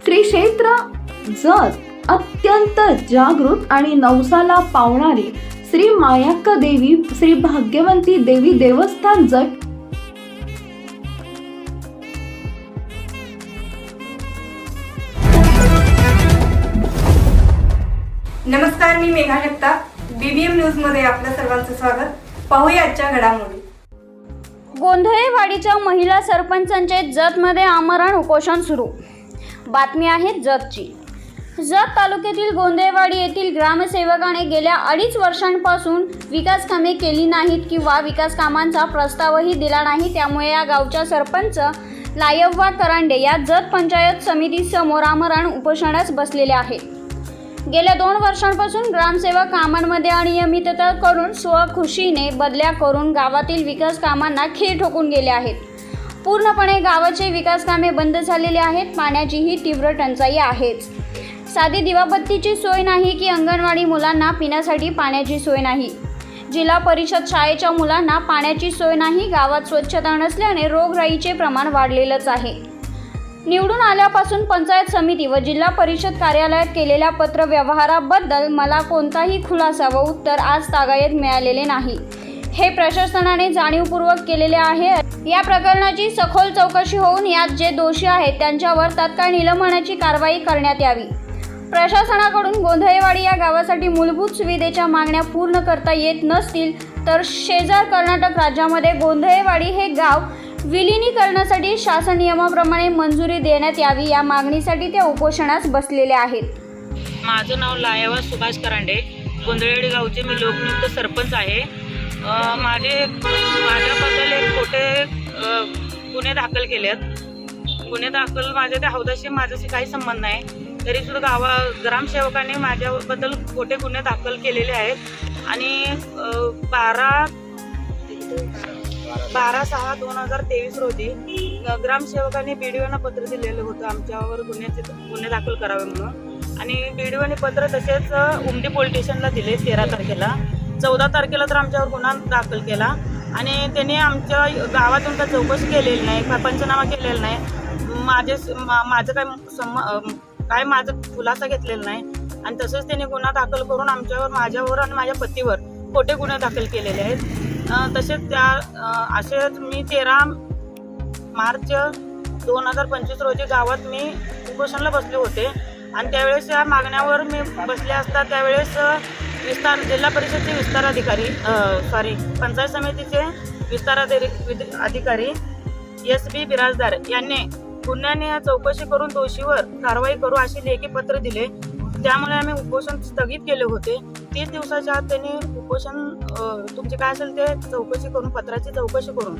श्री क्षेत्र जत अत्यंत जागृत आणि नवसाला पावणारी श्री मायाक्का देवी श्री भाग्यवंती देवी देवस्थान जत. नमस्कार मी मेघा जगताप. बीबीएम न्यूजमध्ये आपल्या सर्वांचं स्वागत. पाहूया आजच्या घडामोडी. गोंधळेवाडीच्या महिला सरपंचांचे जतमध्ये आमरण उपोषण सुरू. बातमी आहे जतची. जत तालुक्यातील गोंदेवाडी येथील ग्रामसेवकाने गेल्या अडीच वर्षांपासून विकास कामे केली नाहीत किंवा विकास कामांचा प्रस्तावही दिला नाही त्यामुळे या गावच्या सरपंच लायव्वा करांडे या जत पंचायत समितीसमोर आमरण उपोषणास बसलेले आहेत गेल्या दोन वर्षांपासून ग्रामसेवक कामांमध्ये अनियमितता करून स्वखुशीने बदल्या करून गावातील विकास कामांना खीर ठोकून गेले आहेत. पूर्णपणे गावाचे विकास कामे बंद झालेली आहेत. पाण्याचीही तीव्र टंचाई आहेच. साधी दिवाबत्तीची सोय नाही की अंगणवाडी मुलांना पिण्यासाठी पाण्याची सोय नाही. जिल्हा परिषद शाळेच्या मुलांना पाण्याची सोय नाही गावात स्वच्छता नसल्याने रोगराईचे प्रमाण वाढलेलंच आहे. निवडून आल्यापासून पंचायत समिती व जिल्हा परिषद कार्यालयात केलेल्या पत्रव्यवहाराबद्दल मला कोणताही खुलासा व उत्तर आज तागायत मिळालेले नाही. हे प्रशासनाने जाणीवपूर्वक केलेले आहे. या प्रकरणाची सखोल चौकशी होऊन यात जे दोषी आहेत त्यांच्यावर तात्काळ निलंबनाची कारवाई करण्यात यावी. प्रशासनाकडून गोंधळेवाडी या गावासाठी मूलभूत सुविधेच्या मागण्या पूर्ण करता येत नसतील तर शेजार कर्नाटक राज्यामध्ये गोंधळेवाडी हे गाव विलिनीकरणासाठी शासन नियमाप्रमाणे मंजुरी देण्यात यावी या मागणीसाठी ते उपोषणास बसलेले आहेत. माझं नाव लायावा सुभाष करांडे. गोंधळेवाडी गावचे मी लोकनियुक्त सरपंच आहे. माझे माझ्याबद्दल एक खोटे गुन्हे दाखल केलेत. गुन्हे दाखल माझ्या त्या हौदाशी माझ्याशी काही संबंध नाही. तरी सुद्धा गावा ग्रामसेवकाने माझ्याबद्दल खोटे गुन्हे दाखल केलेले आहेत. आणि बारा बारा सहा दोन हजार तेवीस रोजी बी डी बीडीओना पत्र दिलेलं होतं आमच्यावर गुन्ह्याचे गुन्हे दाखल करावे म्हणून. आणि बीडीओने पत्र तसेच उमटी उमडी पोलीस स्टेशनला दिले तेरा तारखेला. चौदा तारखेला तर आमच्यावर गुन्हा दाखल केला. आणि त्यांनी आमच्या गावातून काय चौकशी केलेली नाही काय पंचनामा केलेला नाही. माझे मा- माझं काय सम काय माझं खुलासा घेतलेला नाही. आणि तसंच त्यांनी गुन्हा दाखल करून आमच्यावर माझ्यावर आणि माझ्या पतीवर खोटे गुन्हे दाखल केलेले आहेत. तसेच त्या असे मी तेरा मार्च दोन हजार पंचवीस रोजी गावात मी उपोषणला बसले होते. आणि त्यावेळेस या मागण्यावर मी बसले असता त्यावेळेस विस्तार जिल्हा परिषदचे विस्तार अधिकारी सॉरी पंचायत समितीचे विस्तार अधिकारी एस बी बिराजदार यांनी गुन्ह्याने चौकशी करून दोषीवर कारवाई करू असे लेखी पत्र दिले. त्यामुळे आम्ही उपोषण स्थगित केले होते. तीस दिवसाच्या आत त्यांनी उपोषण तुमचे काय असेल ते चौकशी करून पत्राची चौकशी करून.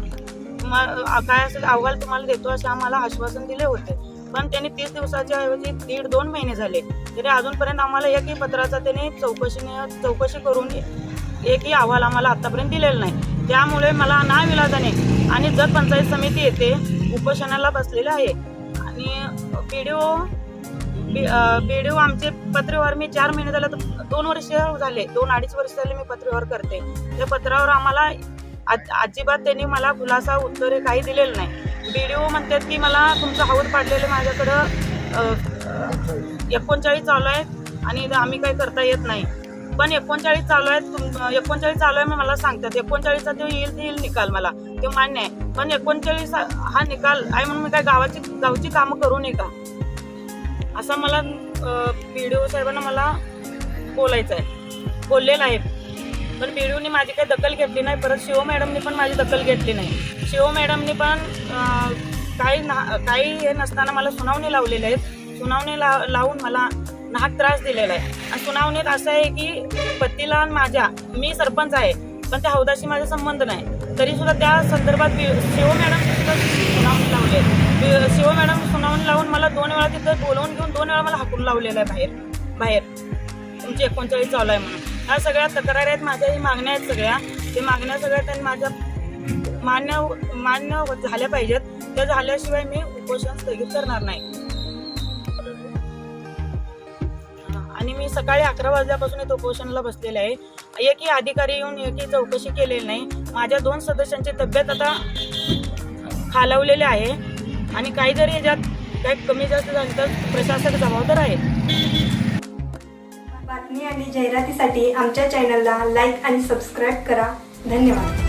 काय असेल अहवाल तुम्हाला देतो असे आम्हाला आश्वासन दिले होते. पण त्यांनी तीस दिवसाच्या ऐवजी दीड दोन महिने झाले. तरी अजूनपर्यंत आम्हाला एकही पत्राचा त्याने चौकशीने चौकशी करून एकही अहवाल आम्हाला आत्तापर्यंत दिलेला नाही. त्यामुळे मला ना विलाजाने आणि जत पंचायत समिती येथे उपोषणाला बसलेले आहे. आणि व्हिडिओ व्हिडिओ आमचे पत्रव्यवहार मी चार महिने झाले तर दोन वर्ष झाले दोन अडीच वर्ष झाले मी पत्रव्यवहार करते. त्या पत्रावर आम्हाला आज- अजिबात त्यांनी मला खुलासा उत्तर काही दिलेलं नाही. बी डी ओ म्हणतात की मला तुमचं हौद पाडलेलं माझ्याकडं एकोणचाळीस चालू आहे आणि आम्ही काही करता येत नाही. पण एकोणचाळीस चालू आहेत एकोणचाळीस चालू आहे मग मला सांगतात. एकोणचाळीसचा तो येईल ते येईल निकाल मला. ते मान्य आहे. पण एकोणचाळीस हा निकाल आहे म्हणून मी काय गावाची गावची कामं करू नये का? असं मला पी डी ओ साहेबांना मला बोलायचं आहे. बोललेलं आहे. पण व्हिडिओनी माझी काही दखल घेतली नाही. परत शिव मॅडमनी पण माझी दखल घेतली नाही. शिव मॅडमनी पण काही ना काही हे नसताना मला सुनावणी लावलेले आहेत. सुनावणी ला लावून मला नाहक त्रास दिलेला आहे. आणि सुनावणीत असं आहे की पतीला आणि माझ्या मी सरपंच आहे पण त्या हौदाशी माझा संबंध नाही. तरी सुद्धा त्या संदर्भात वि- शिव मॅडम सुनावणी लावली. आहे शिव मॅडम सुनावणी लावून मला दोन वेळा तिथं बोलवून घेऊन दोन वेळा मला हाकून लावलेलं आहे बाहेर. बाहेर. तुमची एकोणचाळीस चालू आहे म्हणून. ह्या सगळ्या तक्रारी आहेत माझ्या ही मागण्या आहेत सगळ्या. ते मागण्या सगळ्या त्यांनी माझ्या मान्य मान्य झाल्या पाहिजेत. त्या झाल्याशिवाय मी उपोषण स्थगित करणार नाही. आणि मी सकाळी अकरा वाजल्यापासून इथं उपोषणाला बसलेले आहे. एकही अधिकारी येऊन एकही चौकशी केलेली नाही. माझ्या दोन सदस्यांची तब्येत आता खालावलेली आहे. आणि काही जरी याच्यात काही कमी जास्त झाली तर प्रशासक जबाबदार आहे. बातमी आणि जाहिरातीसाठी आमच्या चॅनलला लाईक आणि सबस्क्राईब करा. धन्यवाद.